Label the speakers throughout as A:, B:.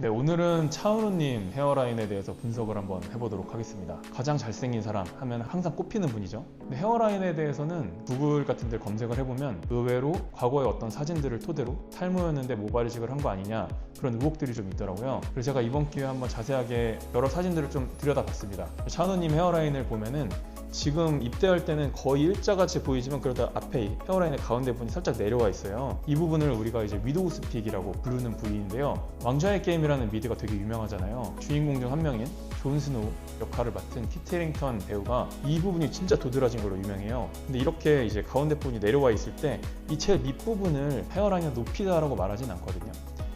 A: 네, 오늘은 차은우님 헤어라인에 대해서 분석을 한번 해보도록 하겠습니다. 가장 잘생긴 사람 하면 항상 꼽히는 분이죠. 근데 헤어라인에 대해서는 구글 같은 데 검색을 해보면 의외로 과거의 어떤 사진들을 토대로 탈모였는데 모발 이식을 한 거 아니냐 그런 의혹들이 좀 있더라고요. 그래서 제가 이번 기회에 한번 자세하게 여러 사진들을 좀 들여다봤습니다. 차은우님 헤어라인을 보면은 지금 입대할 때는 거의 일자같이 보이지만 그러다 앞에 헤어라인의 가운데 부분이 살짝 내려와 있어요. 이 부분을 우리가 이제 위도우 스픽이라고 부르는 부위인데요. 왕좌의 게임이라는 미드가 되게 유명하잖아요. 주인공 중 한 명인 존 스노우 역할을 맡은 키트 해링턴 배우가 이 부분이 진짜 도드라진 걸로 유명해요. 근데 이렇게 이제 가운데 부분이 내려와 있을 때 이 제일 밑부분을 헤어라인의 높이다라고 말하진 않거든요.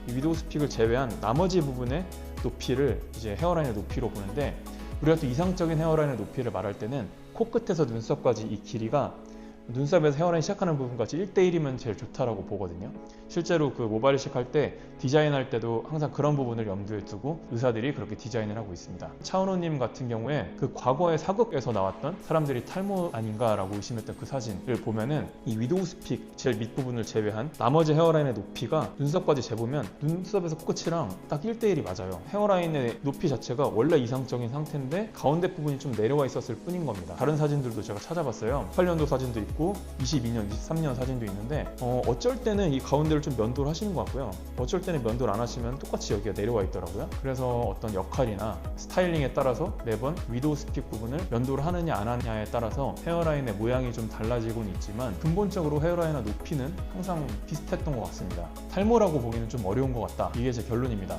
A: 이 위도우 스픽을 제외한 나머지 부분의 높이를 이제 헤어라인의 높이로 보는데 우리가 또 이상적인 헤어라인의 높이를 말할 때는 코끝에서 눈썹까지 이 길이가 눈썹에서 헤어라인 시작하는 부분까지 1대1이면 제일 좋다라고 보거든요. 실제로 그 모발 이식할 때 디자인할 때도 항상 그런 부분을 염두에 두고 의사들이 그렇게 디자인을 하고 있습니다. 차은호님 같은 경우에 그 과거의 사극에서 나왔던 사람들이 탈모 아닌가라고 의심했던 그 사진을 보면은 이 위도우 스픽 제일 밑부분을 제외한 나머지 헤어라인의 높이가 눈썹까지 재보면 눈썹에서 코끝이랑 딱 1대1이 맞아요. 헤어라인의 높이 자체가 원래 이상적인 상태인데 가운데 부분이 좀 내려와 있었을 뿐인 겁니다. 다른 사진들도 제가 찾아봤어요. 8년도 사진도 있고 22년, 23년 사진도 있는데 어, 어쩔 때는 이 가운데를 좀 면도를 하시는 것 같고요. 어쩔 때는 면도를 안 하시면 똑같이 여기가 내려와 있더라고요. 그래서 어떤 역할이나 스타일링에 따라서 매번 위도우 스픽 부분을 면도를 하느냐 안 하느냐에 따라서 헤어라인의 모양이 좀 달라지고는 있지만 근본적으로 헤어라인의 높이는 항상 비슷했던 것 같습니다. 탈모라고 보기는 좀 어려운 것 같다. 이게 제 결론입니다.